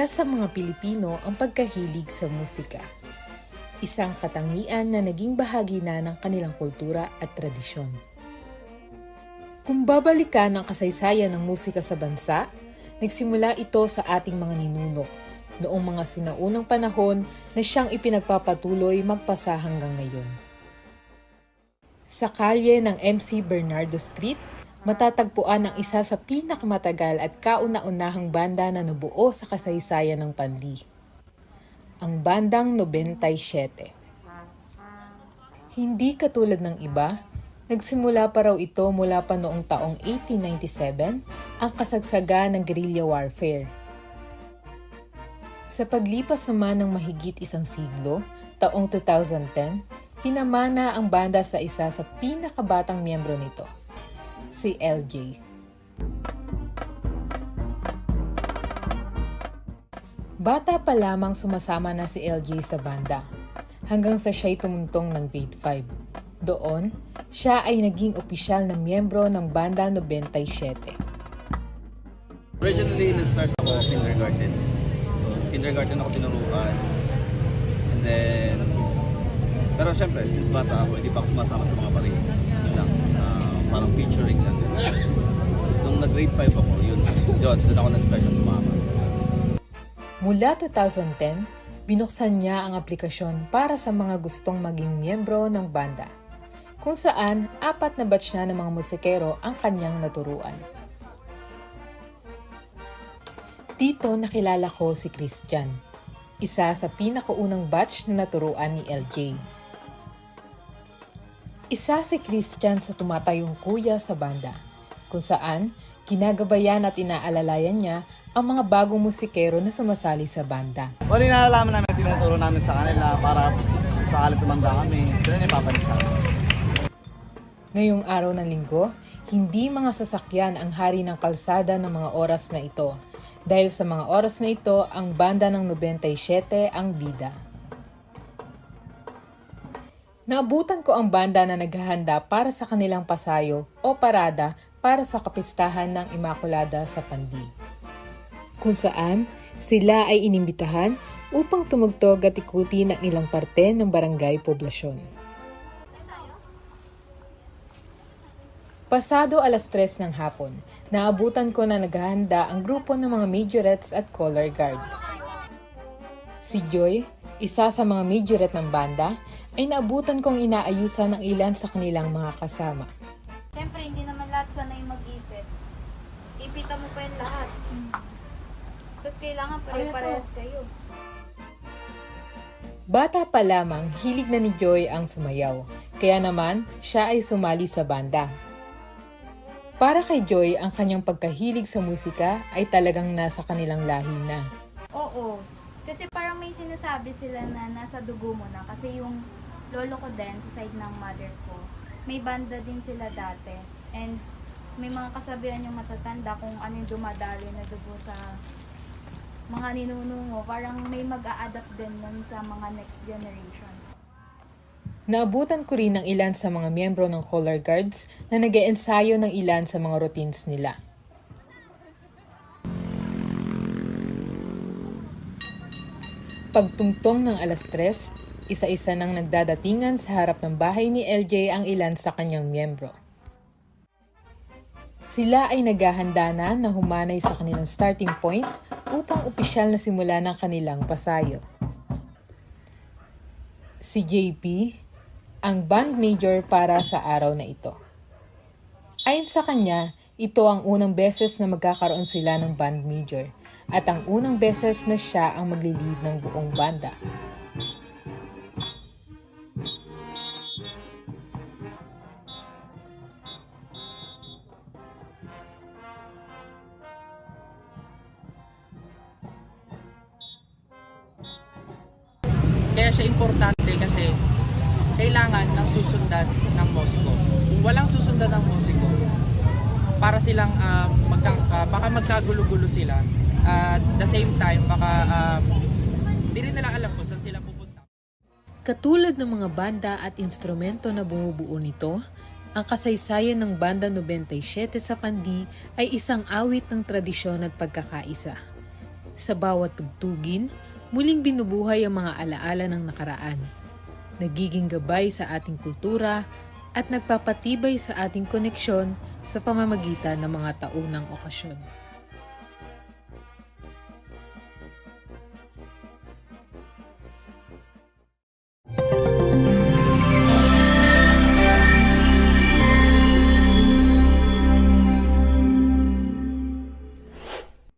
Likas sa mga Pilipino ang pagkahilig sa musika. Isang katangian na naging bahagi na ng kanilang kultura at tradisyon. Kung babalikan ang kasaysayan ng musika sa bansa, nagsimula ito sa ating mga ninuno noong mga sinaunang panahon na siyang ipinagpapatuloy magpasa hanggang ngayon. Sa kalye ng MC Bernardo Street, matatagpuan ang isa sa pinakamatagal at kauna-unahang banda na nabuo sa kasaysayan ng Pandi. Ang Bandang 97. Hindi katulad ng iba, nagsimula pa raw ito mula pa noong taong 1897 ang kasagsaga ng guerrilla warfare. Sa paglipas naman ng mahigit isang siglo, taong 2010, pinamana ang banda sa isa sa pinakabatang miyembro nito, si LJ. Bata pa lamang sumasama na si LJ sa banda, hanggang sa siya'y tumuntong ng grade 5. Doon, siya ay naging opisyal na miyembro ng Banda 97. Originally, nag-start ako kindergarten. So, kindergarten ako tinuruan. And then, pero syempre, since bata ako, hindi pa ako sumasama sa mga parade. Parang featuring lang. Tapos nung nag-grade 5 ako, yun, yun, doon ako nag-start na sumama. Mula 2010, binuksan niya ang aplikasyon para sa mga gustong maging miyembro ng banda, kung saan apat na batch na ng mga musikero ang kanyang naturuan. Dito nakilala ko si Christian, isa sa pinakaunang batch na naturuan ni LJ. Isa si Christian sa tumatayong kuya sa banda, kung saan ginagabayan at inaalalayan niya ang mga bagong musikero na sumasali sa banda. Wala nalalaman namin, tinuturo namin sa kanila para sakali tumanda kami. Sila na ipapalit sa amin. Ngayong araw ng linggo, hindi mga sasakyan ang hari ng kalsada ng mga oras na ito. Dahil sa mga oras na ito, ang banda ng 97 ang bida. Naabutan ko ang banda na naghahanda para sa kanilang pasayo o parada para sa kapistahan ng Imakulada sa Pandi. Kung saan sila ay inimbitahan upang tumugtog at ikuti ng ilang parte ng barangay poblasyon. Pasado alas 3 ng hapon, naabutan ko na naghahanda ang grupo ng mga majorettes at color guards. Si Joy, isa sa mga majorette ng banda, ay naabutan kong inaayusan ng ilan sa kanilang mga kasama. Siyempre, hindi naman lahat sanay mag-ipit. Ipita mo pa yung lahat. Tapos kailangan pare-parehas kayo. Bata pa lamang, hilig na ni Joy ang sumayaw. Kaya naman, siya ay sumali sa banda. Para kay Joy, ang kanyang pagkahilig sa musika ay talagang nasa kanilang lahi na. Oo. Kasi parang may sinasabi sila na nasa dugo mo na. Kasi yung lolo ko din, sa side ng mother ko, may banda din sila dati. And may mga kasabihan yung matatanda kung ano yung dumadali na dugo sa mga ninuno mo. Parang may mag-a-adapt din nun sa mga next generation. Naabutan ko rin ng ilan sa mga miyembro ng color guards na nag ensayo ng ilan sa mga routines nila. Pagtungtong ng alas 3, isa-isa nang nagdadatingan sa harap ng bahay ni LJ ang ilan sa kanyang miyembro. Sila ay naghahanda na na humanay sa kanilang starting point upang opisyal na simula ng kanilang pasayo. Si JP, ang band major para sa araw na ito. Ayon sa kanya, ito ang unang beses na magkakaroon sila ng band major at ang unang beses na siya ang maglilid ng buong banda. Kaya siya importante kasi kailangan ng susundan ng musiko. Kung walang susundan ng musiko, para silang ah, magka, ah, baka magkagulo-gulo sila. At the same time, baka di rin nila alam kung saan sila pupunta. Katulad ng mga banda at instrumento na bumubuo nito, ang kasaysayan ng Banda 97 sa Pandi ay isang awit ng tradisyon at pagkakaisa. Sa bawat tugtugin, muling binubuhay ang mga alaala ng nakaraan. Nagiging gabay sa ating kultura at nagpapatibay sa ating koneksyon sa pamamagitan ng mga taunang okasyon.